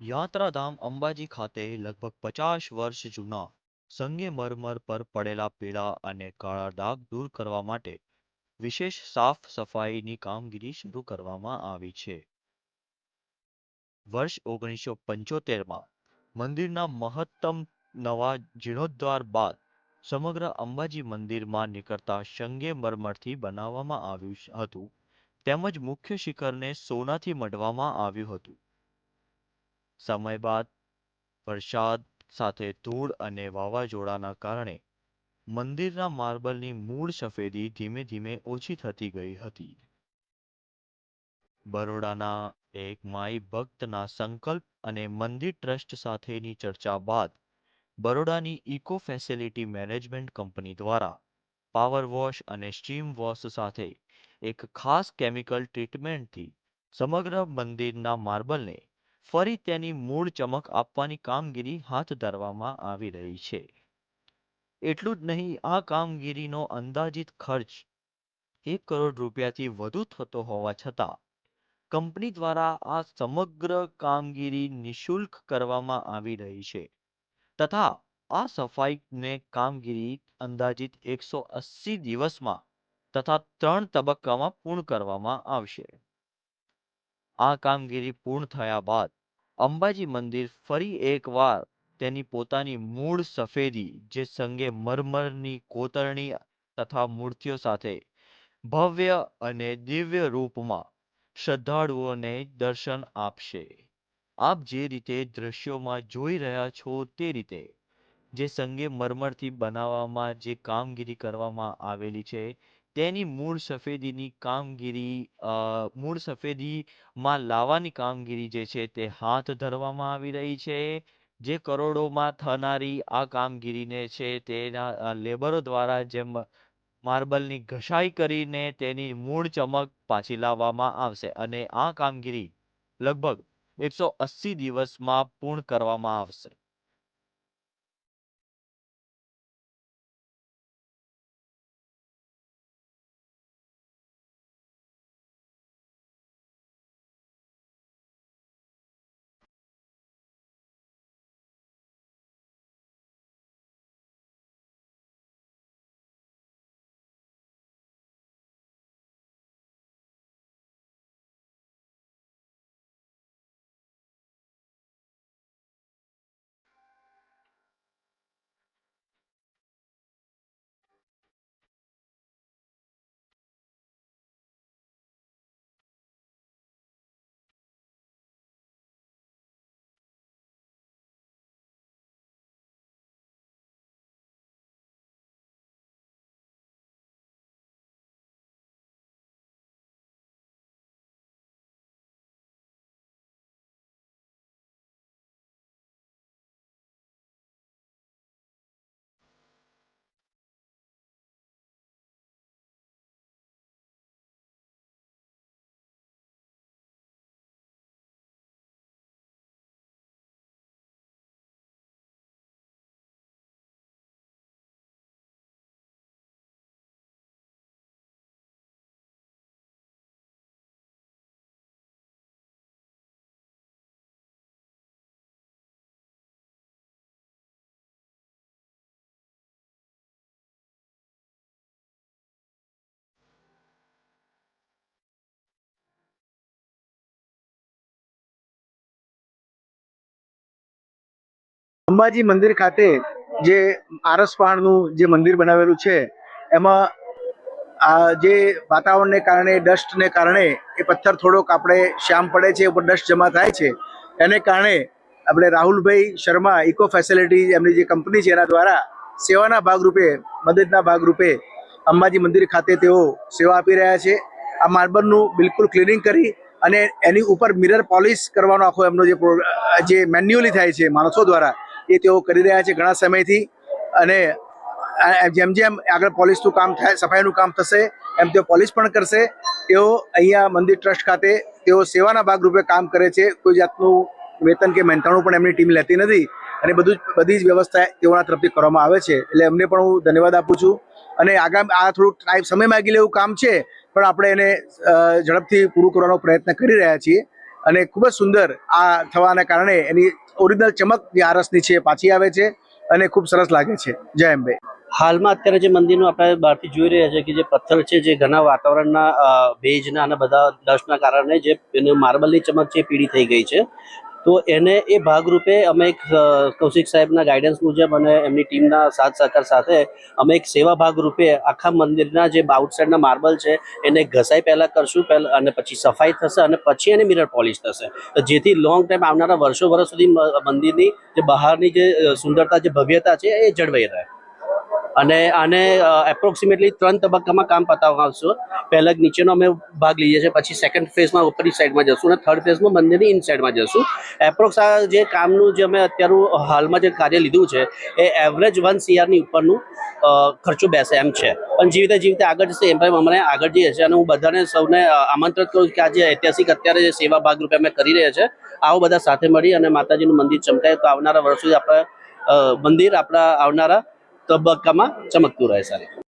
યાત્રાધામ અંબાજી ખાતે લગભગ પચાસ વર્ષ જૂના સંગેમરમર પર પડેલા પીળા અને કાળા ડાઘ દૂર કરવા માટે વિશેષ સાફ સફાઈની કામગીરી શરૂ કરવામાં આવી છે. વર્ષ ઓગણીસો પંચોતેરમાં મંદિરના મહત્તમ નવા જીર્ણોદ્ધાર બાદ સમગ્ર અંબાજી મંદિરમાં નીકળતા સંગેમરમરથી બનાવવામાં આવ્યું હતું. તેમજ મુખ્ય શિખરને સોનાથી મઢવામાં આવ્યું હતું. સમય બાદ વરસાદ સાથે ધૂળ અને વાવાઝોડાના કારણે મંદિરના માર્બલની મૂળ સફેદી ધીમે ધીમે ઓછી થતી ગઈ હતી. બરોડાના એક માઈ ભક્તના સંકલ્પ અને મંદિર ટ્રસ્ટ સાથેની ચર્ચા બાદ બરોડાની ઇકો ફેસિલિટી મેનેજમેન્ટ કંપની દ્વારા પાવર વોશ અને સ્ટીમ વોશ સાથે એક ખાસ કેમિકલ ટ્રીટમેન્ટથી સમગ્ર મંદિરના માર્બલને ફરી તેની મૂળ ચમક આપવાની કામગીરી હાથ ધરવામાં આવી રહી છે. એટલું જ નહીં, આ કામગીરીનો અંદાજિત ખર્ચ એક કરોડ રૂપિયાથી વધુ થતો હોવા છતાં, કંપની દ્વારા આ સમગ્ર કામગીરી નિઃશુલ્ક કરવામાં આવી રહી છે તથા આ સફાઈને કામગીરી અંદાજિત એકસો અસી દિવસમાં તથા ત્રણ તબક્કામાં પૂર્ણ કરવામાં આવશે. આ કામગીરી પૂર્ણ થયા બાદ અંબાજી મંદિર ફરી એકવાર તેની પોતાની મૂળ સફેદી, જે સંગે મરમરની કોતરણી તથા મૂર્તિઓ સાથે ભવ્ય અને દિવ્ય રૂપમાં શ્રદ્ધાળુઓને દર્શન આપશે. આપ જે રીતે દ્રશ્યોમાં જોઈ રહ્યા છો તે રીતે, જે સંગે મરમરથી બનાવવામાં જે કામગીરી કરવામાં આવેલી છે તેની મૂળ સફેદીની કામગીરી મૂળ સફેદીમાં લાવવાની કામગીરી જે છે તે હાથ ધરવામાં આવી રહી છે. જે કરોડોમાં થનારી આ કામગીરીને છે તેના લેબરો દ્વારા જેમ માર્બલની ઘસાઈ કરીને તેની મૂળ ચમક પાછી લાવવામાં આવશે અને આ કામગીરી લગભગ એકસો અસી દિવસમાં પૂર્ણ કરવામાં આવશે. અંબાજી મંદિર ખાતે જે આરસપાળનું જે મંદિર બનાવેલું છે, એમાં આ જે વાતાવરણને કારણે, ડસ્ટને કારણે એ પથ્થર થોડોક આપણે શ્યામ પડે છે, ઉપર ડસ્ટ જમા થાય છે. એને કારણે આપણે રાહુલભાઈ શર્મા ઇકો ફેસિલિટી એમની જે કંપની છે, એના દ્વારા સેવાના ભાગરૂપે, મદદના ભાગરૂપે અંબાજી મંદિર ખાતે તેઓ સેવા આપી રહ્યા છે. આ માર્બલનું બિલકુલ ક્લિનિંગ કરી અને એની ઉપર મિરર પોલિશ કરવાનો આખો એમનો જે જે મેન્યુઅલી થાય છે, માણસો દ્વારા એ તેઓ કરી રહ્યા છે ઘણા સમયથી. અને જેમ જેમ આગળ પોલીસનું કામ થાય, સફાઈનું કામ થશે, એમ તેઓ પોલીસ પણ કરશે. તેઓ અહીંયા મંદિર ટ્રસ્ટ ખાતે તેઓ સેવાના ભાગરૂપે કામ કરે છે. કોઈ જાતનું વેતન કે મહેનતાણું પણ એમની ટીમ લેતી નથી. અને બધું જ, બધી જ વ્યવસ્થા તેઓના તરફથી કરવામાં આવે છે. એટલે એમને પણ હું ધન્યવાદ આપું છું. અને આગામી, આ થોડુંક ટાઈમ, સમય માગી લેવું કામ છે. પણ આપણે એને ઝડપથી પૂરું કરવાનો પ્રયત્ન કરી રહ્યા છીએ. અને ખૂબ જ સુંદર આ થવાના કારણે એની ઓરિજિનલ ચમક જે આરસની છે પાછી આવે છે અને ખૂબ સરસ લાગે છે. જય અંબે. હાલમાં અત્યારે જે મંદિરનું આપણે બહારથી જોઈ રહ્યા છે કે જે પથ્થર છે, જે ઘણા વાતાવરણના ભેજના અને બધા ડસ્ટના કારણે જે એને માર્બલની ચમક છે પીળી થઈ ગઈ છે. તો એને એ ભાગરૂપે અમે એક કૌશિક સાહેબના ગાઈડન્સ મુજબ અને એમની ટીમના સાથ સહકાર સાથે અમે એક સેવા ભાગરૂપે આખા મંદિરના જે આઉટસાઇડના માર્બલ છે, એને ઘસાઈ પહેલાં કરશું, પહેલાં, અને પછી સફાઈ થશે અને પછી એને મિરર પોલિશ થશે. જેથી લોંગ ટાઈમ આવનારા વર્ષો વર્ષ સુધી મંદિરની જે બહારની જે સુંદરતા, જે ભવ્યતા છે, એ જળવાઈ રહે. અને આને એપ્રોક્સિમેટલી ત્રણ તબક્કામાં કામ પતાવવામાં આવશે. પહેલાં નીચેનો અમે ભાગ લઈએ છીએ, પછી સેકન્ડ ફેઝમાં ઉપરની સાઈડમાં જશું અને થર્ડ ફેઝમાં મંદિરની ઇન સાઈડમાં જશું. એપ્રોક્સ આ જે કામનું જે અમે અત્યારું હાલમાં જે કાર્ય લીધું છે, એ એવરેજ વન સીઆરની ઉપરનું ખર્ચો બેસે એમ છે. પણ જેવી રીતે આગળ જશે, એમ પણ અમને આગળ જઈએ છીએ અને હું બધાને સૌને આમંત્રિત કરું કે આજે ઐતિહાસિક અત્યારે જે સેવા ભાગરૂપે અમે કરી રહ્યા છે આવો બધા સાથે મળી અને માતાજીનું મંદિર ચમકાય. તો આવનારા વર્ષો આપણે મંદિર, આપણા આવનારા તબક્કામાં ચમકતું રહે સારી